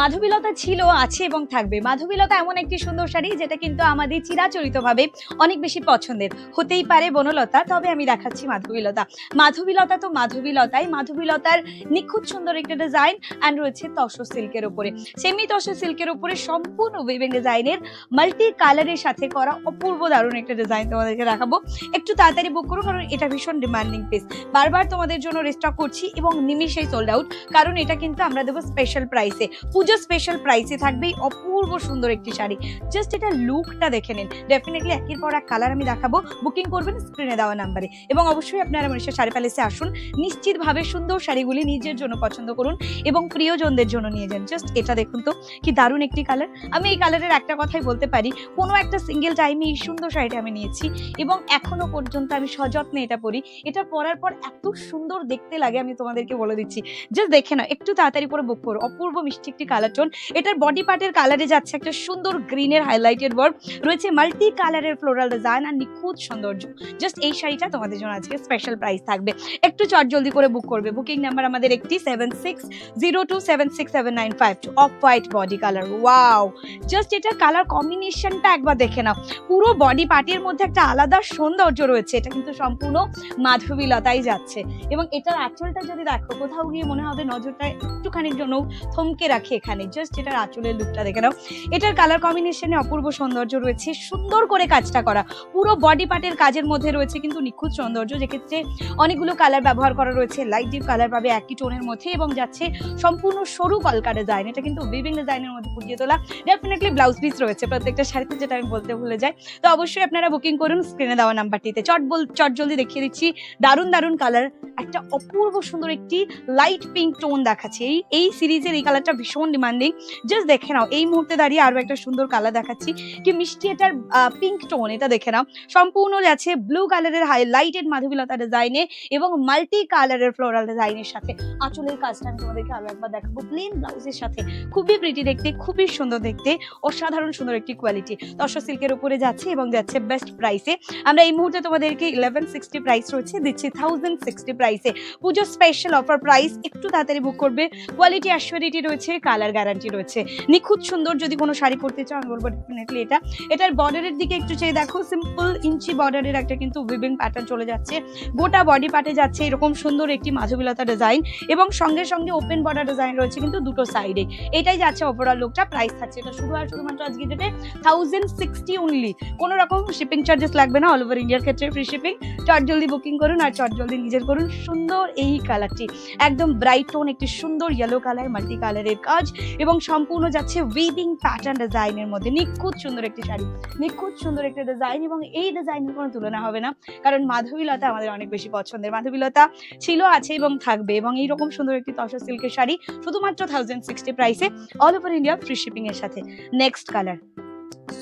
মাধবীলতা ছিল, আছে এবং থাকবে। মাধবীলতা এমন একটি সুন্দর শাড়ি যেটা কিন্তু আমাদের চিরাচরিতভাবে অনেক বেশি পছন্দের। হতেই পারে বনলতা, তবে আমি দেখাচ্ছি মাধবীলতা। মাধবীলতা তো মাধবীলতাই। মাধবীলতার নিখুঁত সুন্দর একটা ডিজাইন অ্যান্ড রয়েছে তসর সিল্কের উপরে। সেমি তসর সিল্কের উপরে সম্পূর্ণ উইভিং ডিজাইনের মাল্টি কালারের সাথে করা অপূর্ব দারুণ একটা ডিজাইন তোমাদেরকে দেখাবো। একটু তাড়াতাড়ি বুক করুন, কারণ এটা ভীষণ ডিমান্ডিং পিস বারবার তোমাদের জন্য রেস্টক করছি এবং নিমিশেই সোল্ড আউট কারণ এটা কিন্তু আমরা দেবো স্পেশাল প্রাইসে পুজো স্পেশাল প্রাইসে থাকবে অপূর্ব সুন্দর একটি শাড়ি। জাস্ট এটা লুকটা দেখে নিন। ডেফিনেটলি একের পর এক কালার আমি দেখাবো। বুকিং করবেন স্ক্রিনে দেওয়া নাম্বারে এবং অবশ্যই আপনারা মনীষা শাড়ি প্যালেসে আসুন। নিশ্চিতভাবে সুন্দর শাড়িগুলি নিজের জন্য পছন্দ করুন এবং প্রিয়জনদের জন্য নিয়ে যান। জাস্ট এটা দেখুন তো, কি দারুণ একটি কালার আমি এই কালারের একটা কথাই বলতে পারি, কোনো একটা সিঙ্গেল টাইমে এই সুন্দর শাড়িটা আমি নিয়েছি এবং এখনও পর্যন্ত আমি সযত্নে এটা পরি। এটা পরার পর এত সুন্দর দেখতে লাগে আমি তোমাদেরকে বলে দিচ্ছি। জাস্ট দেখে না একটু তাড়াতাড়ি করে বুক করো। অপূর্ব মিষ্টি একটি কালার টোন এটার বডি পার্টের কালারে যাচ্ছে একটা সুন্দর গ্রিনের হাইলাইটেড ওয়ার্ক রয়েছে মাল্টি কালারের ফ্লোরাল ডিজাইন আর নিখুঁত সৌন্দর্য। জাস্ট এই শাড়িটা তোমাদের জন্য আজকে স্পেশাল প্রাইস থাকবে। একটু চট জলদি করে বুক করবে। বুকিং নাম্বার আমাদের একটি seven six zero two seven six seven nine five two off white body colour wow just এটার কালার কম্বিনেশনটা একবার দেখে নাও। পুরো বডি পার্টির মধ্যে একটা আলাদা সৌন্দর্য রয়েছে। এটা কিন্তু সম্পূর্ণ মাধবীলতাই যাচ্ছে। এবং এটার আঁচলটা যদি দেখো, কোথাও গিয়ে মনে হবে নজরটা একটুখানির জন্য থমকে রাখে এখানে। জাস্ট এটার আঁচলের লুকটা দেখে নাও। এটার কালার কম্বিনেশনে অপূর্ব সৌন্দর্য রয়েছে। সুন্দর করে কাজটা করা। পুরো বডি পার্টের কাজের মধ্যে রয়েছে কিন্তু নিখুঁত সৌন্দর্য। যেক্ষেত্রে অনেকগুলো কালার ব্যবহার করা রয়েছে। লাইট ডিপ কালার পাবে একই টোনের মধ্যে এবং যাচ্ছে সম্পূর্ণ সরু কলকা ডিজাইন এটা কিন্তু উইভিং ডিজাইনের মধ্যে ফুটিয়ে তোলা। ডেফিনেটলি ব্লাউজ পিস রয়েছে প্রত্যেকটা শাড়িতে, যেটা আমি বলতে ভুলে যাই। তো অবশ্যই আপনারা বুকিং করুন স্ক্রিনে দেওয়া নাম্বারটিতে। চট বল, চট জলদি দেখিয়ে দিচ্ছি। দারুণ দারুণ কালার একটা অপূর্ব সুন্দর একটি লাইট পিঙ্ক টোন দেখাচ্ছে। এই এই সিরিজের এই কালারটা ভীষণ ডিমান্ডিং জাস্ট দেখে নাও। এই মুহূর্তে দাঁড়িয়ে আরও একটা সুন্দর কালার দেখাচ্ছি। কি মিষ্টি এটার পিঙ্ক টোন এটা দেখে নাও। সম্পূর্ণ যাচ্ছে ব্লু কালারের হাই লাইটেড মাধবীলতা ডিজাইনে এবং মাল্টি কালারের ফ্লোরাল ডিজাইনের সাথে। আঁচলের কাজটা আমি তোমাদেরকে আরও একবার দেখাবো। প্লেন ব্লাউজের সাথে। খুবই প্রিটি দেখতে, খুবই সুন্দর দেখতে। অসাধারণ সুন্দর একটি কোয়ালিটি তসর সিল্কের উপরে যাচ্ছে এবং যাচ্ছে বেস্ট প্রাইসে আমরা এই মুহূর্তে তোমাদেরকে ইলেভেন সিক্সটি প্রাইস রয়েছে। দিচ্ছি থাউজেন্ড সিক্সটি প্রাইসে পুজো স্পেশাল অফার প্রাইস একটু তাড়াতাড়ি বুক করবে। কোয়ালিটি অ্যাসুরিটি রয়েছে। কালার গ্যারান্টি রয়েছে। নিখুঁত সুন্দর যদি কোনো শাড়ি পরতে চাও, আমি বলব ডেফিনেটলি এটা। এটার বর্ডারের দিকে একটু চেয়ে দেখো সিম্পল ইঞ্চি বর্ডারের একটা কিন্তু উইভিং প্যাটার্ন চলে যাচ্ছে। গোটা বডি পার্টে যাচ্ছে এরকম সুন্দর একটি মাধবীলতা ডিজাইন এবং সঙ্গে সঙ্গে ওপেন বর্ডার ডিজাইন রয়েছে কিন্তু দুটো সাইডে এটাই যাচ্ছে ওভারঅল লুকটা প্রাইস থাকছে। এটা শুধু আর শুধুমাত্র আজকে ডেটে থাউজেন্ড সিক্সটি অনলি কোনো রকম শিপিং চার্জেস লাগবে না অল ওভার ইন্ডিয়ার ক্ষেত্রে ফ্রি শিপিং চট জলদি বুকিং করুন আর চট জলদি নিজের করুন সুন্দর এই কালারটি একদম ব্রাইট টোন একটি সুন্দর ইয়েলো কালার মাল্টি কালারের কাজ এবং সম্পূর্ণ যাচ্ছে উইভিং প্যাটার্ন ডিজাইনের মধ্যে। নিখুঁত সুন্দর একটি শাড়ি, নিখুঁত সুন্দর একটি ডিজাইন এবং এই ডিজাইনের কোনো তুলনা হবে না। কারণ মাধবীলতা আমাদের অনেক বেশি পছন্দের। মাধবীলতা ছিল, আছে এবং থাকবে এবং এইরকম সুন্দর একটি তসর সিল্কের শাড়ি শুধুমাত্র থাউজেন্ড সিক্সটি প্রাইসে all over India free shipping এর সাথে। নেক্সট কালার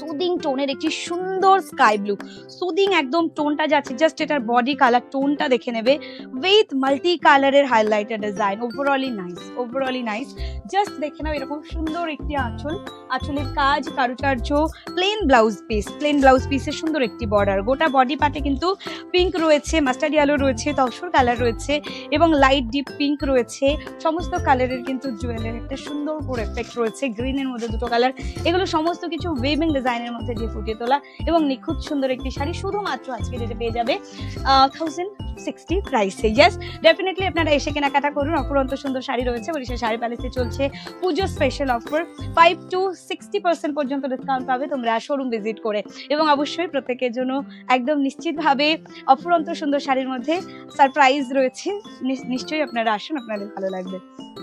সুদিং টোনের একটি সুন্দর স্কাই ব্লু সুদিং একদম টোনটা যাচ্ছে জাস্ট এটার বডি কালার টোনটা দেখে নেবে। উইথ মাল্টি কালারের highlighter design overall nice overall nice just দেখে নাও এরকম সুন্দর একটি আঁচল। আঁচলের কাজ, কারুকার্য plain blouse piece plain blouse পিসের সুন্দর একটি বর্ডার গোটা বডি পার্টে কিন্তু পিঙ্ক রয়েছে মাস্টার্ড ইয়েলো রয়েছে, তসর কালার রয়েছে এবং লাইট ডিপ পিঙ্ক রয়েছে। সমস্ত কালারের কিন্তু জুয়েলের একটা সুন্দর করে এফেক্ট রয়েছে। গ্রিনের মধ্যে দুটো কালার এগুলো সমস্ত কিছু ওয়েভিং ডিজাইনের মধ্যে দিয়ে ফুটিয়ে তোলা এবং নিখুঁত সুন্দর একটি শাড়ি শুধুমাত্র আজকে যেটা পেয়ে যাবে থাউজেন্ড সিক্সটি প্রাইসে ইয়েস ডেফিনেটলি আপনারা এসে কেনাকাটা করুন। অপরন্ত সুন্দর শাড়ি রয়েছে। বরিশাল শাড়ি প্যালেসে চলছে Puja special offer five to sixty percent পর্যন্ত ডিসকাউন্ট পাবে তোমরা শোরুম ভিজিট করে। এবং অবশ্যই প্রত্যেকের জন্য একদম নিশ্চিতভাবে অপরন্ত সুন্দর শাড়ির মধ্যে সারপ্রাইজ রয়েছে। নিশ্চয়ই আপনারা আসুন, আপনাদের ভালো লাগবে।